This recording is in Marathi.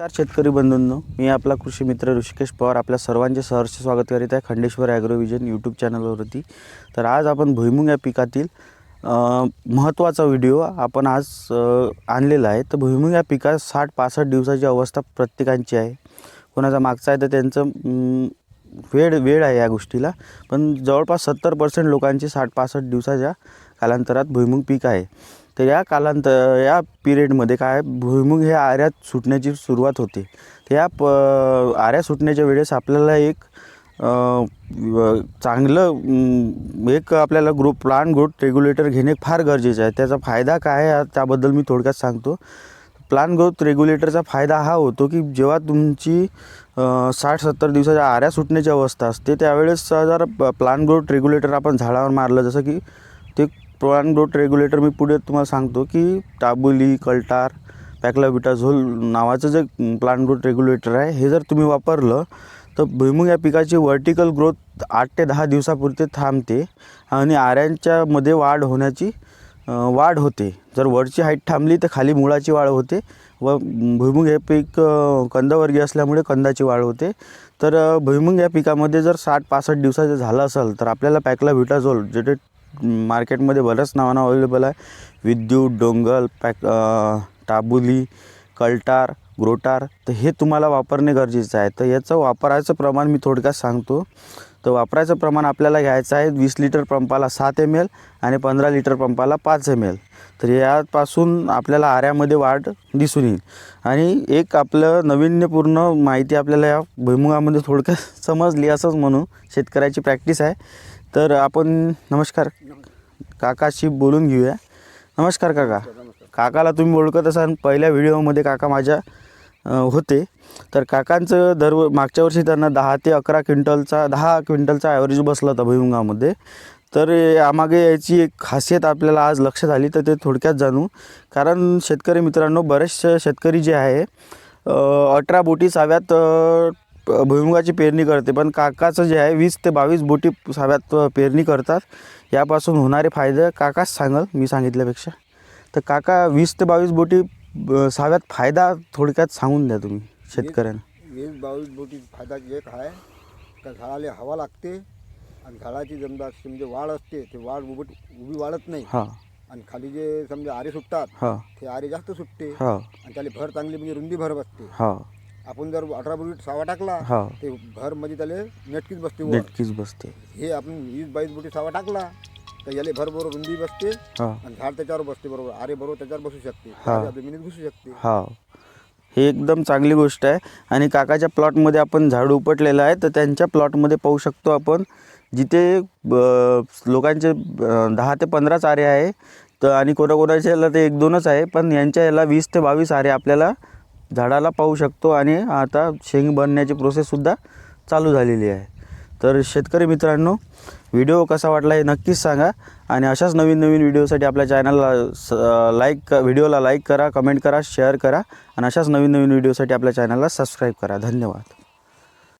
नमस्कार शेतकरी बंधूंनो मी आपला कृषी मित्र ऋषिकेश पवार आपल्या सर्वांचे सहर्ष स्वागत करीत आहे खंडेश्वर ॲग्रोविजन यूट्यूब चॅनलवरती. तर आज आपण भुईमुग या पिकातील महत्त्वाचा व्हिडिओ आपण आज आणलेला आहे. तर भुईमुग या पिकात साठ पासष्ट दिवसाची अवस्था प्रत्येकांची आहे. कोणाचा मागचा आहे तर त्यांचं वेळ वेळ आहे या गोष्टीला. पण जवळपास सत्तर पर्सेंट लोकांची साठ पासष्ट दिवसाच्या कालांतरात भुईमुग पीक आहे. तर या कालांत या पिरियडमध्ये काय भुईमुग हे आऱ्यात सुटण्याची सुरुवात होते. तर या प आऱ्या सुटण्याच्या वेळेस आपल्याला एक चांगलं एक आपल्याला ग्रुप प्लांट ग्रोथ रेग्युलेटर घेणे फार गरजेचं आहे. त्याचा फायदा काय आहे त्याबद्दल मी थोडक्यात सांगतो. प्लांट ग्रोथ रेग्युलेटरचा फायदा हा होतो की जेव्हा तुमची साठ सत्तर दिवसाच्या आऱ्या सुटण्याची अवस्था असते त्यावेळेस जर प्लांट ग्रोथ रेग्युलेटर आपण झाडावर मारलं जसं की ते प्लांट डोट रेग्युलेटर मी पुढे तुम्हाला सांगतो की टाबुली कल्टार पॅक्लाबिटाझोल नावाचं जे प्लांट ग्रोथ रेग्युलेटर आहे हे जर तुम्ही वापरलं तर भुईमुग या पिकाची वर्टिकल ग्रोथ आठ ते दहा दिवसापुरते थांबते आणि आऱ्यांच्यामध्ये वाढ होण्याची वाढ होते. जर वरची हाईट थांबली तर खाली मुळाची वाढ होते व भुईमुग हे पीक कंदवर्गीय असल्यामुळे कंदाची वाढ होते. तर भुईमुग या पिकामध्ये जर साठ पासष्ट दिवसाचं झालं असेल तर आपल्याला पॅकला व्हिटाझोल जे मार्केटमध्ये बऱ्याच नावानं अवेलेबल आहे. विद्युत डोंगल पॅक टाबुली कल्टार ग्रोटार तर हे तुम्हाला वापरणे गरजेचं आहे. तर याचं वापरायचं प्रमाण मी थोडक्यात सांगतो. तर वापरायचं प्रमाण आपल्याला घ्यायचं आहे वीस लिटर पंपाला सात एम एल आणि पंधरा लिटर पंपाला पाच एम एल तर यापासून आपल्याला आऱ्यामध्ये वाढ दिसून येईल. आणि एक आपलं नाविन्यपूर्ण माहिती आपल्याला या भुईमुगामध्ये थोडक्यात समजली असंच म्हणू शेतकऱ्याची प्रॅक्टिस आहे. तर आपण नमस्कार. काकाशी बोलून घेऊया. नमस्कार काका. काकाला तुम्ही ओळखत असाल पहिल्या व्हिडिओमध्ये काका माझ्या होते. तर काकांचं दर मागच्या वर्षी त्यांना दहा ते अकरा क्विंटलचा दहा क्विंटलचा ॲव्हरेज बसला होता भुईमुगामध्ये. तर यामागे याची एक खासियत आपल्याला आज लक्षात आली तर ते थोडक्यात जाणू. कारण शेतकरी मित्रांनो बरेचसे शेतकरी जे आहे अठरा बोटी साव्यात भुईमुगाची पेरणी करते पण काकाचं जे आहे वीस ते बावीस बोटी साव्यात पेरणी करतात. यापासून होणारे फायदे काकाच सांगल मी सांगितल्यापेक्षा. तर काका वीस ते बावीस बोटी साव्यात फायदा थोडक्यात सांगून द्या तुम्ही शेतकऱ्यांना. वीस बावीस बोटी फायदा एक आहे का झाडाला हवा लागते आणि झाडाची समजा म्हणजे वाढ असते ते वाढ उभी उभी वाढत नाही. हां. आणि खाली जे समजा आरे सुटतात हां. ते आरे जास्त सुटते हां. आणि त्याला भर चांगली म्हणजे रुंदी भर बसते. हां. आपण जर अठरा बोटी सावा टाकला हां. ते भर म्हणजे त्याला नेटकीच बसते वर. नेटकीच बसते. हे आपण वीस बावीस बोटी सावा टाकला तर याला भर बरोबर रुंदी बसते हां. आणि झाड त्याच्यावर बसते बरोबर. आरे बरोबर त्याच्यावर बसू शकते. हा. आरे जमिनीत घुसू शकते. हा. हे एकदम चांगली गोष्ट आहे. आणि काकाच्या प्लॉटमध्ये आपण झाडू उपटलेलं आहे तर त्यांच्या प्लॉटमध्ये पाहू शकतो आपण जिथे लोकांचे दहा ते पंधराच आरे आहे. तर आणि कोणाकोणाच्या याला ते एक दोनच आहे पण यांच्या याला वीस ते बावीस आरे आपल्याला झाडाला पाहू शकतो आणि आता शेंग बनण्याची प्रोसेससुद्धा चालू झालेली आहे. तर शेतकरी मित्रांनो व्हिडिओ कसा वाटला हे नक्कीच सांगा आणि अशाच नवीन नवीन व्हिडिओसाठी आपल्या चॅनलला स लाईक व्हिडिओला लाईक करा कमेंट करा शेअर करा आणि अशाच नवीन नवीन व्हिडिओसाठी आपल्या चॅनलला सबस्क्राईब करा. धन्यवाद.